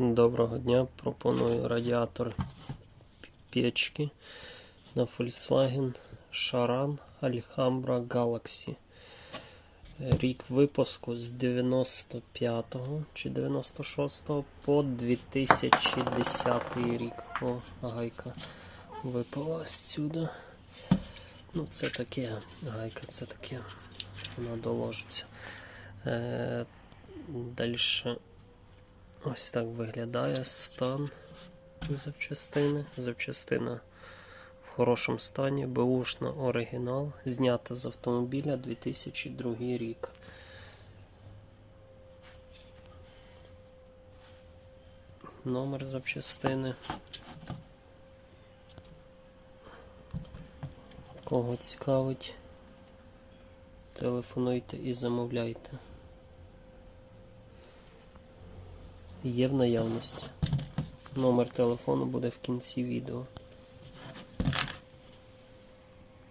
Доброго дня. Пропоную радіатор печки на Volkswagen Charan Alhambra Galaxy. Рік випуску з 95-го чи 96-го по 2010 рік. О, гайка випала зсюди. Ну, це таке, гайка, це таке. Вона доложиться. Е, Далі Ось так виглядає стан запчастини. Запчастина в хорошому стані, беушна оригінал, знята з автомобіля 2002 рік. Номер запчастини. Кого цікавить, телефонуйте і замовляйте. Є в наявності. Номер телефону буде в кінці відео.